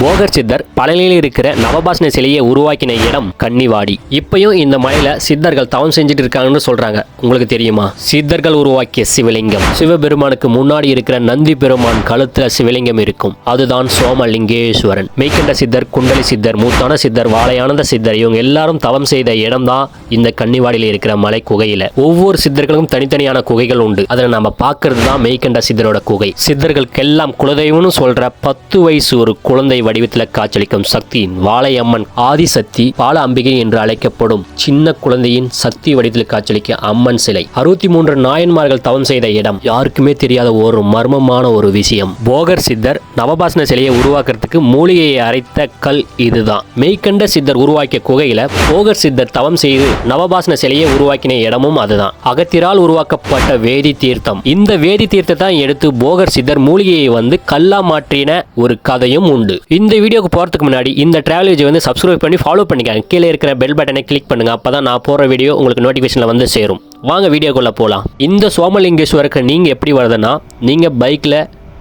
போகர் சித்தர் பழனியில் இருக்கிற நவபாசன சிலையை உருவாக்கின இடம் கன்னிவாடி. இப்பயும் இந்த மலையில சித்தர்கள் தவம் செஞ்சுட்டு இருக்காங்கன்னு சொல்றாங்க. உங்களுக்கு தெரியுமா? சித்தர்கள் உருவாக்கிய சிவலிங்கம். சிவபெருமானுக்கு முன்னாடி இருக்கிற நந்தி பெருமான் கழுத்துல சிவலிங்கம் இருக்கும். அதுதான் சோமலிங்கேஸ்வரன். மெய்கண்ட சித்தர் குண்டலி சித்தர் மூத்தான சித்தர் வாழையானந்த சித்தர் இவங்க எல்லாரும் தவம் செய்த இடம் தான் இந்த கன்னிவாடியில் இருக்கிற மலை குகையில. ஒவ்வொரு சித்தர்களுக்கும் தனித்தனியான குகைகள் உண்டு. அதில் நம்ம பார்க்கறது தான் மெய்கண்ட சித்தரோட குகை. சித்தர்களுக்கெல்லாம் குலதெய்வம்னு சொல்ற பத்து வயசு ஒரு குழந்தை வடிவத்தில் காட்சியளிக்கும் சக்தியின் வாழையம்மன் ஆதிசக்தி பால அம்பிகை என்று அழைக்கப்படும் சின்ன குழந்தையின் சக்தி வடிவத்தில் காட்சியளிக்க அம்மன் சிலை. அறுபத்தி மூன்று நாயன்மார்கள் தவம் செய்த இடம் யாருக்குமே தெரியாத ஒரு மர்மமான ஒரு விஷயம். போகர் சித்தர் நவபாசன சிலையை உருவாக்குறதுக்கு மூலிகையை அரைத்த கல் இதுதான். மெய்கண்ட சித்தர் உருவாக்கிய குகையில போகர் சித்தர் தவம் செய்து நவபாசன சிலையை உருவாக்கின இடமும் அதுதான். அகத்திரால் உருவாக்கப்பட்ட வேதி தீர்த்தம். இந்த வேதி தீர்த்தத்தை எடுத்து போகர் சித்தர் மூலிகையை வந்து கல்லா மாற்றின ஒரு கதையும் உண்டு. இந்த வீடியோக்கு போகிறதுக்கு முன்னாடி இந்த ட்ராவல் ஏஜ் வந்து சப்ஸ்கிரைப் பண்ணி ஃபாலோ பண்ணிக்கங்க. கீழே இருக்கிற பெல் பட்டனை கிளிக் பண்ணுங்க. அப்பதான் நான் போகிற வீடியோ உங்களுக்கு நோட்டிஃபிகேஷனில் வந்து சேரும். வாங்க வீடியோக்குள்ளே போகலாம் இந்த சோமலிங்கேஸ்வருக்கு நீங்கள் எப்படி வருதுன்னா நீங்கள் பைக்கில்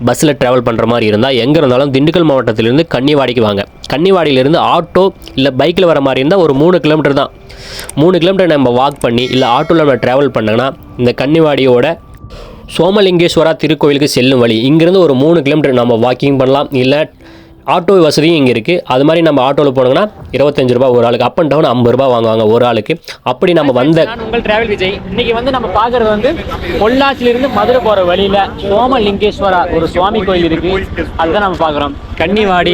பஸ்ஸில் ட்ராவல் பண்ணுற மாதிரி இருந்தால் எங்கே இருந்தாலும் திண்டுக்கல் மாவட்டத்திலேருந்து கன்னிவாடிக்கு வாங்க. கன்னிவாடியிலேருந்து ஆட்டோ இல்லை பைக்கில் வர மாதிரி இருந்தால் ஒரு மூணு கிலோமீட்டர் தான். மூணு கிலோமீட்டர் நம்ம வாக் பண்ணி இல்லை ஆட்டோவில் நம்ம ட்ராவல் பண்ணோன்னா இந்த கன்னிவாடியோட சோமலிங்கேஸ்வரா திருக்கோயிலுக்கு செல்லும் வழி. இங்கேருந்து ஒரு மூணு கிலோமீட்டர் நம்ம வாக்கிங் பண்ணலாம். இல்லை ஆட்டோ வசதியும் இங்கே இருக்குது அது மாதிரி நம்ம ஆட்டோவில் போனோம்னா இருபத்தஞ்சு ரூபா ஒரு ஆளுக்கு அப் அண்ட் டவுன் ஐம்பது ரூபா வாங்குவாங்க ஒரு ஆளுக்கு. அப்படி நம்ம வந்த உங்கள் டிராவல் விஜய். இன்னைக்கு வந்து நம்ம பார்க்கறது வந்து பொள்ளாச்சியில இருந்து மதுரை போற வழியில சோமலிங்கேஸ்வரா ஒரு சுவாமி கோயில் இருக்கு. அதுதான் நம்ம பார்க்கறோம். கன்னிவாடி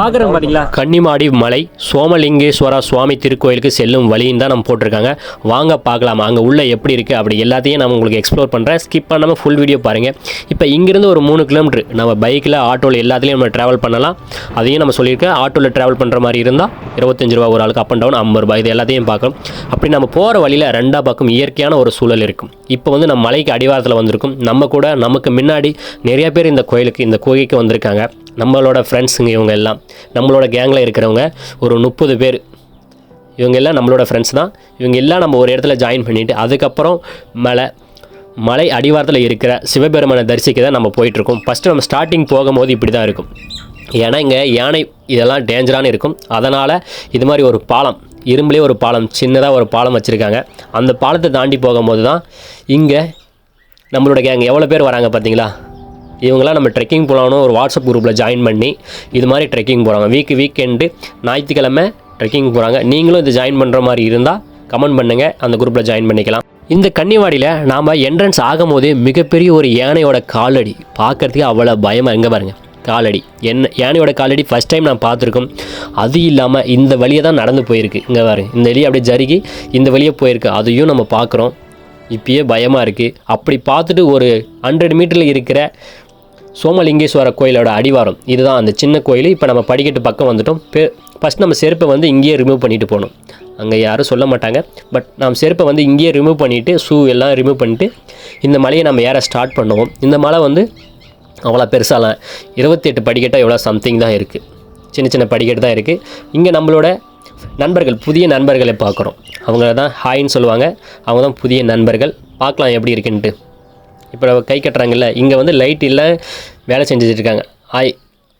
பார்க்கறோம் பாத்தீங்களா கன்னிமாடி மலை சோமலிங்கேஸ்வரா சுவாமி திருக்கோயிலுக்கு செல்லும் வழின்னு தான் நம்ம போட்டிருக்காங்க. வாங்க பார்க்கலாம். அங்கே உள்ள எப்படி இருக்குது அப்படி எல்லாத்தையும் நான் உங்களுக்கு எக்ஸ்ப்ளோர் பண்ணுறேன் ஸ்கிப் பண்ணாமல் ஃபுல் வீடியோ பாருங்கள் இப்போ இங்கேருந்து ஒரு மூணு கிலோமீட்டர் நம்ம பைக்கில் ஆட்டோவில் எல்லாத்துலேயும் நம்ம ட்ராவல் பண்ணலாம். அதையும் நம்ம சொல்லியிருக்கேன் ஆட்டோவில் ட்ராவல் பண்ணுற மாதிரி இருந்தால் இருபத்தஞ்சு ரூபா ஒரு ஆளுக்கு அப் அண்ட் டவுன் ஐம்பது ரூபாய் இது எல்லாத்தையும் பார்க்கணும். அப்படி நம்ம போகிற வழியில் ரெண்டா பக்கம் இயற்கையான ஒரு சூழல் இருக்கும். இப்போ வந்து நம்ம மலைக்கு அடிவாரத்தில் வந்திருக்கும். நம்ம கூட நமக்கு முன்னாடி நிறைய பேர் இந்த கோயிலுக்கு இந்த கோயிலுக்கு வந்திருக்காங்க. நம்மளோட ஃப்ரெண்ட்ஸுங்க இவங்க எல்லாம். நம்மளோட கேங்கில் இருக்கிறவங்க ஒரு முப்பது பேர். இவங்க எல்லாம் நம்மளோட ஃப்ரெண்ட்ஸ் தான். இவங்க எல்லாம் நம்ம ஒரு இடத்துல ஜாயின் பண்ணிவிட்டு அதுக்கப்புறம் மலை மலை அடிவாரத்தில் இருக்கிற சிவபெருமனை தரிசிக்க தான் நம்ம போயிட்டுருக்கோம் ஃபஸ்ட்டு நம்ம ஸ்டார்டிங் போகும்போது இப்படி தான் இருக்கும். ஏன்னா இங்கே யானை இதெல்லாம் டேஞ்சரான இருக்கும். அதனால் இது மாதிரி ஒரு பாலம் இரும்புலேயே ஒரு பாலம் சின்னதாக ஒரு பாலம் வச்சுருக்காங்க. அந்த பாலத்தை தாண்டி போகும்போது தான் இங்கே நம்மளோட கேங் எவ்வளோ பேர் வராங்க பார்த்தீங்களா இவங்களாம் நம்ம ட்ரெக்கிங் போகலாம்னு ஒரு வாட்ஸ்அப் குரூப்பில் ஜாயின் பண்ணி இது மாதிரி ட்ரெக்கிங் போகிறாங்க வீக் வீக்கெண்டு ஞாயிற்றுக்கிழமை ட்ரெக்கிங் போகிறாங்க நீங்களும் இது ஜாயின் பண்ணுற மாதிரி இருந்தால் கமெண்ட் பண்ணுங்கள் அந்த குரூப்பில் ஜாயின் பண்ணிக்கலாம். இந்த கன்னிவாடியில் நாம் என்ட்ரன்ஸ் ஆகும்போதே மிகப்பெரிய ஒரு யானையோட காலடி. பார்க்குறதுக்கு அவ்வளோ பயமாக எங்கே பாருங்கள் காலடி. என்ன யானையோட காலடி ஃபஸ்ட் டைம் நான் பார்த்துருக்கோம். அது இல்லாமல் இந்த வழியை தான் நடந்து போயிருக்கு. இங்கே பாருங்க இந்த வழியை அப்படியே ஜருகி இந்த வழியே போயிருக்கு. அதையும் நம்ம பார்க்குறோம். இப்பயே பயமாக இருக்குது அப்படி பார்த்துட்டு ஒரு ஹண்ட்ரட் மீட்டரில் இருக்கிற சோமலிங்கேஸ்வர கோயிலோட அடிவாரம். இதுதான் அந்த சின்ன கோயில். இப்போ நம்ம படிக்கட்டு பக்கம் வந்துட்டோம். ஃபஸ்ட் நம்ம செருப்பை வந்து இங்கேயே ரிமூவ் பண்ணிட்டு போகணும். அங்கே யாரும் சொல்ல மாட்டாங்க. பட் நம்ம செருப்பை வந்து இங்கேயே ரிமூவ் பண்ணிவிட்டு ஷூ எல்லாம் ரிமூவ் பண்ணிவிட்டு இந்த மலையை நம்ம ஏற ஸ்டார்ட் பண்ணுவோம். இந்த மலை வந்து அவ்வளோ பெருசாலாம் இருபத்தெட்டு படிக்கட்டாக எவ்வளோ சம்திங் தான் இருக்குது சின்ன சின்ன படிக்கட்டு தான் இருக்குது இங்கே நம்மளோட நண்பர்கள் புதிய நண்பர்களை பார்க்குறோம். அவங்கள தான் ஹாய்ன்னு சொல்லுவாங்க. அவங்க தான் புதிய நண்பர்கள். பார்க்கலாம் எப்படி இருக்குன்ட்டு. இப்போ கை கட்டுறாங்கல்ல இங்கே வந்து லைட் இல்லை வேலை செஞ்சுட்டு இருக்காங்க. ஆய்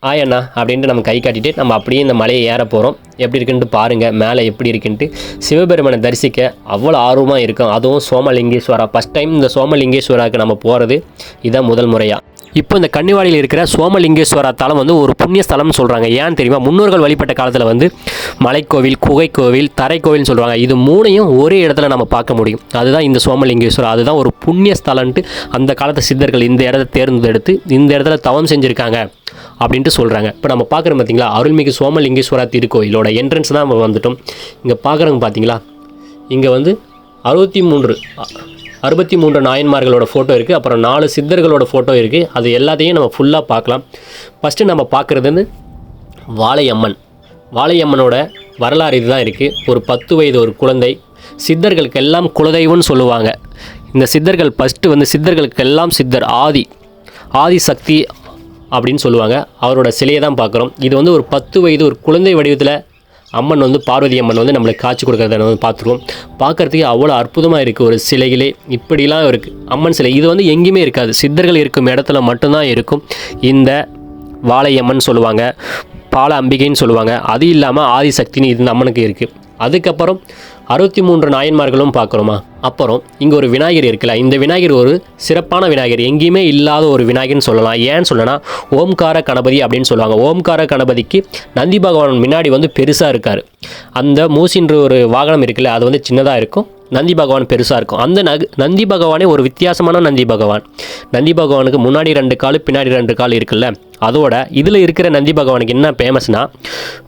ஆய் அண்ணா அப்படின்ட்டு நம்ம கை காட்டிட்டு நம்ம அப்படியே இந்த மலையை ஏற போகிறோம் எப்படி இருக்குன்ட்டு பாருங்கள் மேலே எப்படி இருக்குன்ட்டு. சிவபெருமனை தரிசிக்க அவ்வளோ ஆர்வமாக இருக்கும். அதுவும் சோமலிங்கேஸ்வரா. ஃபஸ்ட் டைம் இந்த சோமலிங்கேஸ்வராவுக்கு நம்ம போகிறது இதுதான் முதல் முறையாக இப்போ இந்த கன்னிவாடியில் இருக்கிற சோமலிங்கேஸ்வரா தலம் வந்து ஒரு புண்ணிய ஸ்தலம்னு சொல்கிறாங்க ஏன்னு தெரியுமா? முன்னோர்கள் வழிபட்ட காலத்தில் வந்து மலைக்கோவில் குகைக்கோவில் தரைக்கோவில்னு சொல்கிறாங்க இது மூணையும் ஒரே இடத்துல நம்ம பார்க்க முடியும். அதுதான் இந்த சோமலிங்கேஸ்வரா அதுதான் ஒரு புண்ணிய ஸ்தலன்ட்டு அந்த காலத்து சித்தர்கள் இந்த இடத்த தேர்ந்தெடுத்து இந்த இடத்துல தவம் செஞ்சுருக்காங்க அப்படின்ட்டு சொல்கிறாங்க இப்போ நம்ம பார்க்குறோம் பார்த்தீங்களா அருள்மிகு சோமலிங்கேஸ்வரா திருக்கோயிலோட என்ட்ரன்ஸ் தான் நம்ம வந்துட்டோம். இங்கே பார்க்குறோங்க பார்த்தீங்களா இங்கே வந்து அறுபத்தி மூன்று அறுபத்தி மூன்று நாயன்மார்களோட ஃபோட்டோ இருக்குது அப்புறம் நாலு சித்தர்களோட ஃபோட்டோ இருக்குது அது எல்லாத்தையும் நம்ம ஃபுல்லாக பார்க்கலாம். ஃபஸ்ட்டு நம்ம பார்க்குறது வந்து வாழையம்மன். வாழையம்மனோட வரலாறு இதுதான் இருக்குது ஒரு பத்து வயது ஒரு குழந்தை. சித்தர்களுக்கு எல்லாம் குலதெய்வம்னு சொல்லுவாங்க. இந்த சித்தர்கள் ஃபஸ்ட்டு வந்து சித்தர்களுக்கு எல்லாம் சித்தர் ஆதி. ஆதி சக்தி அப்படின்னு சொல்லுவாங்க. அவரோட சிலையை தான் பார்க்குறோம். இது வந்து ஒரு பத்து வயது ஒரு குழந்தை வடிவத்தில் அம்மன் வந்து பார்வதி அம்மன் வந்து நம்மளுக்கு காட்சி கொடுக்குறத வந்து பார்த்துருவோம் பார்க்குறதுக்கு அவ்வளோ அற்புதமாக இருக்குது ஒரு சிலைகளே. இப்படிலாம் இருக்குது அம்மன் சிலை. இது வந்து எங்கேயுமே இருக்காது. சித்தர்கள் இருக்கும் இடத்துல மட்டும்தான் இருக்கும். இந்த வாழையம்மன் சொல்லுவாங்க பால அம்பிகைன்னு சொல்லுவாங்க. அது இல்லாமல் ஆதிசக்தின்னு இந்த அம்மனுக்கு இருக்குது அதுக்கப்புறம் அறுபத்தி மூன்று நாயன்மார்களும் பார்க்குறோமா? அப்புறம் இங்கே ஒரு விநாயகர் இருக்குல்ல இந்த விநாயகர் ஒரு சிறப்பான விநாயகர். எங்கேயுமே இல்லாத ஒரு விநாயகர்னு சொல்லலாம். ஏன்னு சொல்லனா ஓம்கார கணபதி அப்படின்னு சொல்லுவாங்க. ஓம்கார கணபதிக்கு நந்தி பகவான் முன்னாடி வந்து பெருசாக இருக்கார். அந்த மூசின்ற ஒரு வாகனம் இருக்குல்ல அது வந்து சின்னதாக இருக்கும். நந்தி பகவான் பெருசாக இருக்கும். அந்த நக நந்தி பகவானே ஒரு வித்தியாசமான நந்தி பகவான். நந்தி பகவானுக்கு முன்னாடி ரெண்டு கால் பின்னாடி ரெண்டு கால் இருக்குல்ல அதோட இதில் இருக்கிற நந்தி பகவானுக்கு என்ன ஃபேமஸ்னா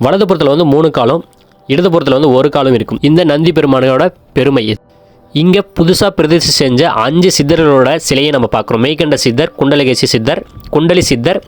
வலதுபுறத்தில் வந்து மூணு காலும் இடதுபுறத்தில் வந்து ஒரு காலும் இருக்கும். இந்த நந்தி பெருமானோட பெருமை இங்கே புதுசாக பிரதிஷ்டை செஞ்ச அஞ்சு சித்தர்களோட சிலையை நம்ம பார்க்குறோம். மெய்கண்ட சித்தர் குண்டலகேசி சித்தர் குண்டலி சித்தர்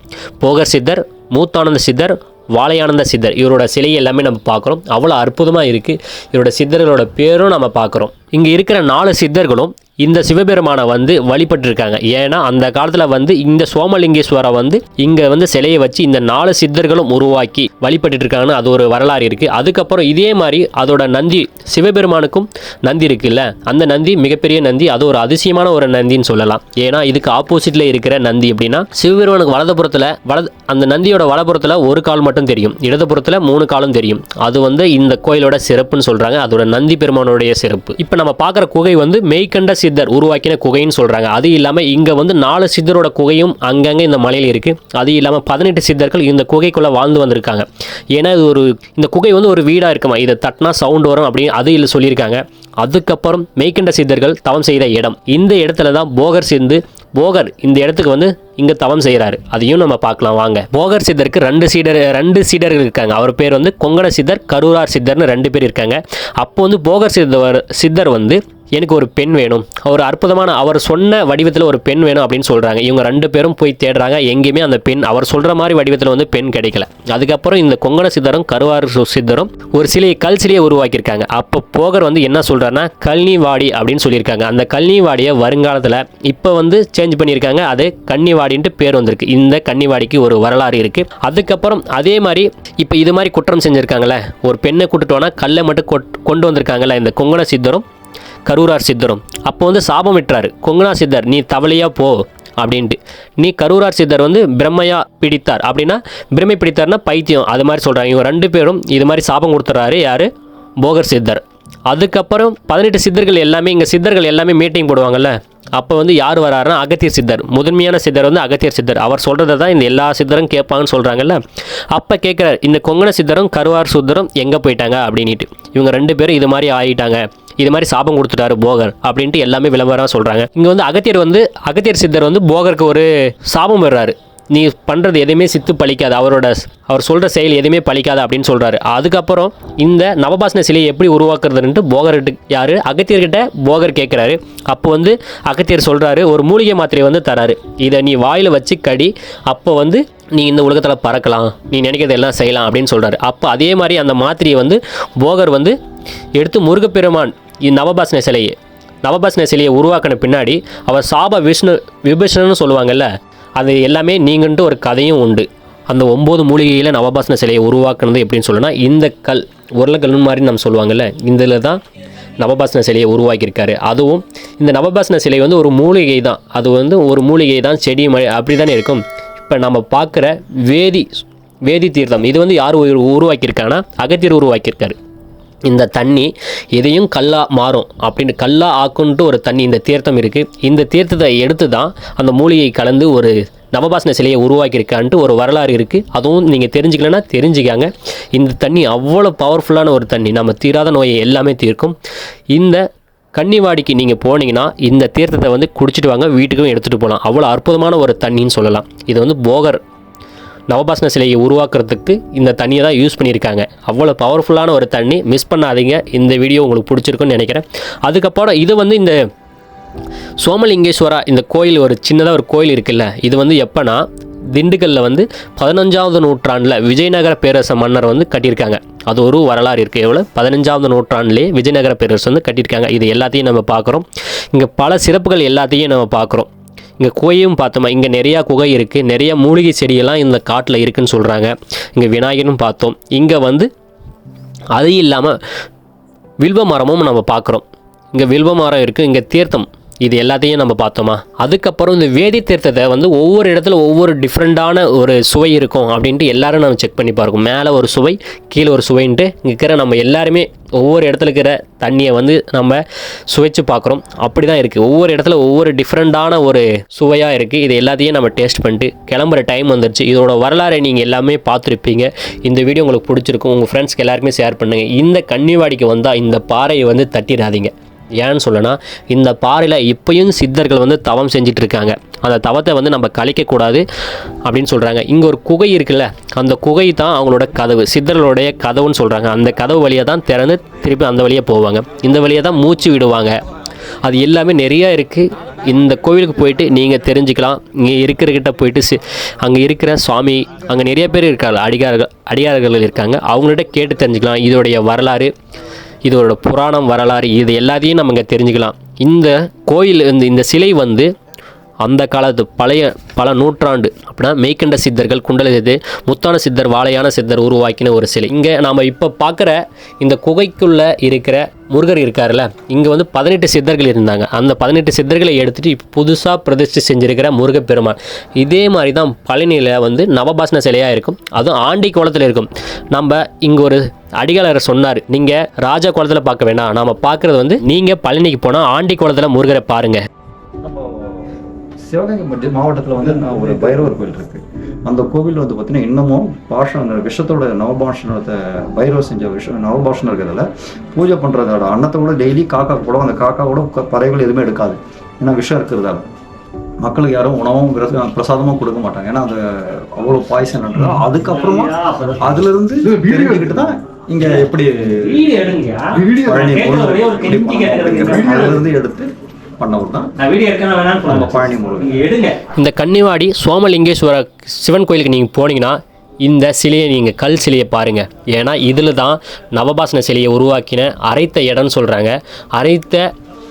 போகர் சித்தர் மூத்தானந்த சித்தர் வாழையானந்த சித்தர். இவரோட சிலை எல்லாமே நம்ம பார்க்குறோம். அவ்வளோ அற்புதமாக இருக்குது இவரோட சித்தர்களோட பேரும் நம்ம பார்க்குறோம். இங்கே இருக்கிற நாலு சித்தர்களும் இந்த சிவபெருமானை வந்து வழிபட்டிருக்காங்க. ஏன்னா அந்த காலத்தில் வந்து இந்த சோமலிங்கேஸ்வரை வந்து இங்கே வந்து சிலையை வச்சு இந்த நாலு சித்தர்களும் உருவாக்கி வழிபட்டு இருக்காங்கன்னு அது ஒரு வரலாறு இருக்குது அதுக்கப்புறம் இதே மாதிரி அதோட நந்தி சிவபெருமானுக்கும் நந்தி இருக்குல்ல? அந்த நந்தி மிகப்பெரிய நந்தி. அது ஒரு அதிசயமான ஒரு நந்தின்னு சொல்லலாம். ஏன்னா இதுக்கு ஆப்போசிட்டில் இருக்கிற நந்தி அப்படின்னா சிவபெருமானுக்கு வலதுபுறத்தில் வலது அந்த நந்தியோட வலப்புறத்தில் ஒரு கால் மட்டும் தெரியும். இடதுபுறத்தில் மூணு காலும் தெரியும். அது வந்து இந்த கோயிலோட சிறப்புன்னு சொல்கிறாங்க அதோட நந்தி பெருமானுடைய சிறப்பு. இப்போ நம்ம பார்க்குற குகை வந்து மெய்கண்ட சித்தர் உருவாக்கின குகைன்னு சொல்கிறாங்க அது இல்லாமல் இங்கே வந்து நாலு சித்தரோட குகையும் அங்கங்கே இந்த மலையில் இருக்குது அது இல்லாமல் பதினெட்டு சித்தர்கள் இந்த குகைக்குள்ளே வாழ்ந்து வந்திருக்காங்க. ஏன்னா இது ஒரு இந்த குகை வந்து ஒரு வீடாக இருக்குமா? இதை தட்டினா சவுண்ட் வரும் அப்படின்னு அது இல்லை சொல்லியிருக்காங்க. அதுக்கப்புறம் மெய்கண்ட சித்தர்கள் தவம் செய்த இடம். இந்த இடத்துல தான் போகர் சிந்து போகர் இந்த இடத்துக்கு வந்து இங்கே தவம் செய்கிறாரு அதையும் நம்ம பார்க்கலாம். வாங்க. போகர் சித்தருக்கு ரெண்டு சீடர் ரெண்டு சீடர்கள் இருக்காங்க. அவர் பேர் வந்து கொங்கண சித்தர் கரூரார் சித்தர்னு ரெண்டு பேர் இருக்காங்க. அப்போ வந்து போகர் சித்தர் சித்தர் வந்து எனக்கு ஒரு பெண் வேணும். ஒரு அற்புதமான அவர் சொன்ன வடிவத்தில் ஒரு பெண் வேணும் அப்படின்னு சொல்கிறாங்க இவங்க ரெண்டு பேரும் போய் தேடுறாங்க. எங்கேயுமே அந்த பெண் அவர் சொல்கிற மாதிரி வடிவத்தில் வந்து பெண் கிடைக்கல. அதுக்கப்புறம் இந்த கொங்கண சித்தரும் கருவாறு சித்தரும் ஒரு சிலையை கல் சிலையை உருவாக்கியிருக்காங்க. அப்போ போகர் வந்து என்ன சொல்கிறாருன்னா கல்னிவாடி அப்படின்னு சொல்லியிருக்காங்க. அந்த கல்னிவாடியை வருங்காலத்தில் இப்போ வந்து சேஞ்ச் பண்ணியிருக்காங்க. அது கன்னிவாடின்ட்டு பேர் வந்திருக்கு. இந்த கன்னிவாடிக்கு ஒரு வரலாறு இருக்குது அதுக்கப்புறம் அதே மாதிரி இப்போ இது மாதிரி குற்றம் செஞ்சுருக்காங்களே ஒரு பெண்ணை கூட்டுட்டோன்னா கல்லை மட்டும் கொட்- கொண்டு வந்திருக்காங்கல்ல இந்த கொங்கண சித்தரும். கரூரார் சித்தரும். அப்போ வந்து சாபம் விட்டுறாரு. கொங்கனா சித்தர் நீ தவளையா போ அப்படின்ட்டு. நீ கரூரார் சித்தர் வந்து பிரம்மையா பிடித்தார். அப்படின்னா பிரம்மை பிடித்தார்னா பைத்தியம். அது மாதிரி சொல்கிறாங்க இவங்க ரெண்டு பேரும் இது மாதிரி சாபம் கொடுத்துறாரு யார்? போகர் சித்தர். அதுக்கப்புறம் பதினெட்டு சித்தர்கள் எல்லாமே இங்கே சித்தர்கள் எல்லாமே மீட்டிங் போடுவாங்கல்ல. அப்போ வந்து யார் வராருன்னா அகத்தியர் சித்தர். முதன்மையான சித்தர் வந்து அகத்தியர் சித்தர். அவர் சொல்கிறத தான் இந்த எல்லா சித்தரும் கேட்பாங்கன்னு சொல்கிறாங்கல்ல அப்போ கேட்குறாரு இந்த கொங்கண சித்தரும் கருவார் சித்தரும் எங்கே போயிட்டாங்க? அப்படின்ட்டு இவங்க ரெண்டு பேரும் இது மாதிரி ஆகிட்டாங்க இது மாதிரி சாபம் கொடுத்துட்டாரு போகர் அப்படின்ட்டு எல்லாமே விளம்பரம் சொல்கிறாங்க இங்கே வந்து அகத்தியர் வந்து அகத்தியர் சித்தர் வந்து போகருக்கு ஒரு சாபம் வர்றாரு நீ பண்ணுறது எதுவுமே சித்து பழிக்காது. அவரோட அவர் சொல்கிற செயல் எதுவுமே பழிக்காது அப்படின்னு சொல்கிறாரு அதுக்கப்புறம் இந்த நவபாசன சிலையை எப்படி உருவாக்குறதுன்ட்டு போகர்கிட்ட யார்? அகத்தியர்கிட்ட போகர் கேட்குறாரு அப்போ வந்து அகத்தியர் சொல்கிறாரு ஒரு மூலிகை மாத்திரையை வந்து தராரு. இதை நீ வாயில் வச்சு கடி. அப்போ வந்து நீ இந்த உலகத்தில் பறக்கலாம். நீ நினைக்கிறது எல்லாம் செய்யலாம் அப்படின்னு சொல்கிறாரு அப்போ அதே மாதிரி அந்த மாத்திரையை வந்து போகர் வந்து எடுத்து முருகப்பெருமான் நவபாசன சிலையை நவபாசன சிலையை உருவாக்கின பின்னாடி அவர் சாப விஷ்ணு விபீஷணன்னு சொல்லுவாங்கல்ல அது எல்லாமே நீங்கன்ட்டு ஒரு கதையும் உண்டு. அந்த ஒம்பது மூலிகையில் நவபாசன சிலையை உருவாக்குனது எப்படின்னு சொல்லணும்னா இந்த கல் உருளைக்கல் மாதிரி நம்ம சொல்லுவாங்கல்ல இதில் தான் நவபாசன சிலையை உருவாக்கியிருக்காரு. அதுவும் இந்த நவபாசன சிலை வந்து ஒரு மூலிகை தான் அது வந்து ஒரு மூலிகை தான் செடி மழை அப்படி தானே இருக்கும். இப்போ நம்ம பார்க்குற வேதி வேதி தீர்த்தம் இது வந்து யார் உருவாக்கியிருக்காங்கன்னா அகத்தியர் உருவாக்கியிருக்காரு. இந்த தண்ணி எதையும் கல்லா மாறும் அப்படின்னு கல்லா ஆக்குன்ட்டு ஒரு தண்ணி இந்த தீர்த்தம் இருக்குது இந்த தீர்த்தத்தை எடுத்து தான் அந்த மூலிகை கலந்து ஒரு நவபாசன சிலையை உருவாக்கியிருக்கான்ட்டு ஒரு வரலாறு இருக்குது அதுவும் நீங்கள் தெரிஞ்சுக்கலன்னா தெரிஞ்சுக்காங்க. இந்த தண்ணி அவ்வளோ பவர்ஃபுல்லான ஒரு தண்ணி. நம்ம தீராத நோயை எல்லாமே தீர்க்கும். இந்த கன்னிவாடிக்கு நீங்கள் போனீங்கன்னா இந்த தீர்த்தத்தை வந்து குடிச்சிட்டு வாங்க வீட்டுக்கும் எடுத்துகிட்டு போகலாம் அவ்வளோ அற்புதமான ஒரு தண்ணின்னு சொல்லலாம். இது வந்து போகர் நவபாசன சிலையை உருவாக்குறதுக்கு இந்த தண்ணியை தான் யூஸ் பண்ணியிருக்காங்க. அவ்வளோ பவர்ஃபுல்லான ஒரு தண்ணி. மிஸ் பண்ணாதீங்க. இந்த வீடியோ உங்களுக்கு பிடிச்சிருக்குன்னு நினைக்கிறேன். அதுக்கப்புறம் இது வந்து இந்த சோமலிங்கேஸ்வரா இந்த கோயில் ஒரு சின்னதாக ஒரு கோயில் இருக்குல்ல இது வந்து எப்போனா திண்டுக்கல்லில் வந்து பதினஞ்சாவது நூற்றாண்டில் விஜயநகர பேரரச மன்னர் வந்து கட்டியிருக்காங்க. அது ஒரு வரலாறு இருக்குது எவ்வளோ பதினஞ்சாவது நூற்றாண்டுலேயே விஜயநகர பேரரசு வந்து கட்டியிருக்காங்க. இது எல்லாத்தையும் நம்ம பார்க்குறோம். இங்கே பல சிறப்புகள் எல்லாத்தையும் நம்ம பார்க்குறோம். இங்கே குகையும் பார்த்தோமா? இங்கே நிறையா குகை இருக்குது நிறையா மூலிகை செடியெல்லாம் இந்த காட்டில் இருக்குதுன்னு சொல்கிறாங்க இங்கே விநாயகரும் பார்த்தோம். இங்கே வந்து அது இல்லாமல் வில்வ மரமும் நம்ம பார்க்குறோம் இங்கே வில்வ மரம் இருக்குது இங்கே தீர்த்தம். இது எல்லாத்தையும் நம்ம பார்த்தோமா? அதுக்கப்புறம் இந்த வேதி தீர்த்தத்தை வந்து ஒவ்வொரு இடத்துல ஒவ்வொரு டிஃப்ரெண்ட்டான ஒரு சுவை இருக்கும் அப்படின்ட்டு எல்லாரும் நம்ம செக் பண்ணி பார்க்கும் மேலே ஒரு சுவை கீழே ஒரு சுவைன்ட்டு இங்கே இருக்கிற நம்ம எல்லாருமே ஒவ்வொரு இடத்துல இருக்கிற தண்ணியை வந்து நம்ம சுவைச்சு பார்க்குறோம். அப்படி தான் இருக்குது ஒவ்வொரு இடத்துல ஒவ்வொரு டிஃப்ரெண்ட்டான ஒரு சுவையாக இருக்குது இது எல்லாத்தையும் நம்ம டேஸ்ட் பண்ணிட்டு கிளம்புற டைம் வந்துருச்சு. இதோட வரலாறை நீங்கள் எல்லாமே பார்த்துருப்பீங்க. இந்த வீடியோ உங்களுக்கு பிடிச்சிருக்கும். உங்கள் ஃப்ரெண்ட்ஸ்க்கு எல்லாருக்குமே ஷேர் பண்ணுங்கள் இந்த கன்னிவாடிக்கு வந்தால் இந்த பாறையை வந்து தட்டிடாதீங்க. ஏன்னு சொல்லனா இந்த பாறையில் இப்பயும் சித்தர்கள் வந்து தவம் செஞ்சுட்டு இருக்காங்க அந்த தவத்தை வந்து நம்ம கழிக்கக்கூடாது அப்படின்னு சொல்கிறாங்க இங்கே ஒரு குகை இருக்குல்ல அந்த குகை தான் அவங்களோட கதவு. சித்தர்களுடைய கதவுன்னு சொல்கிறாங்க அந்த கதவு வழியாக தான் திறந்து திருப்பி அந்த வழியாக போவாங்க. இந்த வழியாக தான் மூச்சு விடுவாங்க. அது எல்லாமே நிறையா இருக்குது இந்த கோவிலுக்கு போயிட்டு நீங்கள் தெரிஞ்சுக்கலாம். இங்கே இருக்கிறக்கிட்ட போயிட்டு சி அங்கே இருக்கிற சுவாமி அங்கே நிறைய பேர் இருக்காங்க. அடிகார்கள் அடிகாரர்கள் இருக்காங்க. அவங்கள்ட்ட கேட்டு தெரிஞ்சுக்கலாம். இதோடைய வரலாறு இதோட புராணம் வரலாறு இது எல்லாத்தையும் நம்ம இங்கே தெரிஞ்சுக்கலாம். இந்த கோயில் இந்த இந்த சிலை வந்து அந்த காலத்து பழைய பல நூற்றாண்டு அப்படின்னா மெய்கண்ட சித்தர்கள் குண்டலசித்து முத்தான சித்தர் வாழையான சித்தர் உருவாக்கின ஒரு சிலை. இங்கே நாம் இப்போ பார்க்குற இந்த குகைக்குள்ளே இருக்கிற முருகர் இருக்கார்ல இங்கே வந்து பதினெட்டு சித்தர்கள் இருந்தாங்க. அந்த பதினெட்டு சித்தர்களை எடுத்துகிட்டு இப்போ புதுசாக பிரதிஷ்டை செஞ்சிருக்கிற முருகப்பெருமான் இதே மாதிரி தான் பழனியில் வந்து நவபாசன சிலையாக இருக்கும் அதுவும் ஆண்டி கோலத்தில் இருக்கும். நம்ம இங்கே ஒரு அடிகளரை சொன்னார் நீங்கள் ராஜா கோலத்தில் பார்க்க வேணாம். நாம் பார்க்குறது வந்து நீங்கள் பழனிக்கு போனால் ஆண்டி கோலத்தில் முருகரை பாருங்கள் நம்ம சிவகங்கை மாவட்டத்தில் வந்து நான் ஒரு பைரவர் கோயில் இருக்கு. அந்த கோவில் வந்து பார்த்தீங்கன்னா இன்னமும் பாஷண விஷத்தோட நவபாஷணத்தை பைரவர் செஞ்ச விஷ நவபாஷணம் இருக்கிறதுல பூஜை பண்ணுறதோட அன்னத்தை கூட டெய்லி காக்கா கூட அந்த காக்கா கூட பறவைகள் எதுவுமே எடுக்காது. ஏன்னா விஷம் இருக்கிறதால. மக்களுக்கு யாரும் உணவும் பிரசாதமும் கொடுக்க மாட்டாங்க. ஏன்னா அது அவ்வளோ பாய்சன் அதுக்கப்புறமா அதுலேருந்து தெரிஞ்சுக்கிட்டு தான் இங்கே எப்படி பழனி எப்படி பண்ணவர் தான் நம்ம பழனி முருகன். இந்த கன்னிவாடி சோமலிங்கேஸ்வர சிவன் கோயிலுக்கு நீங்கள் போனீங்கன்னா இந்த சிலையை நீங்கள் கல் சிலையை பாருங்கள் ஏன்னா இதில் தான் நவபாசன சிலையை உருவாக்கின அரைத்த இடம்னு சொல்கிறாங்க அரைத்த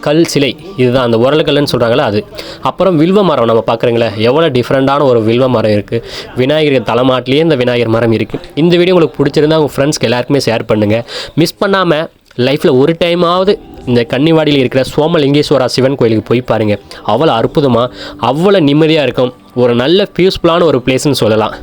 கல் சிலை இதுதான் அந்த உரல்கல்லுன்னு சொல்கிறாங்களே அது. அப்புறம் வில்வ மரம் நம்ம பார்க்குறீங்களே எவ்வளோ டிஃப்ரெண்ட்டான ஒரு வில்வ மரம் இருக்குது விநாயகர் தலைமாட்டிலேயே இந்த விநாயகர் மரம் இருக்குது இந்த வீடியோ உங்களுக்கு பிடிச்சிருந்தா உங்கள் ஃப்ரெண்ட்ஸ்க்கு எல்லாருக்குமே ஷேர் பண்ணுங்கள் மிஸ் பண்ணாமல் லைஃப்பில் ஒரு டைமாவது இந்த கன்னிவாடியில் இருக்கிற சோமலிங்கேஸ்வரா சிவன் கோயிலுக்கு போய் பாருங்கள் அவ்வளோ அற்புதமாக அவ்வளோ நிம்மதியாக இருக்கும். ஒரு நல்ல பீஸ்ஃபுல்லான ஒரு பிளேஸ்னு சொல்லலாம்.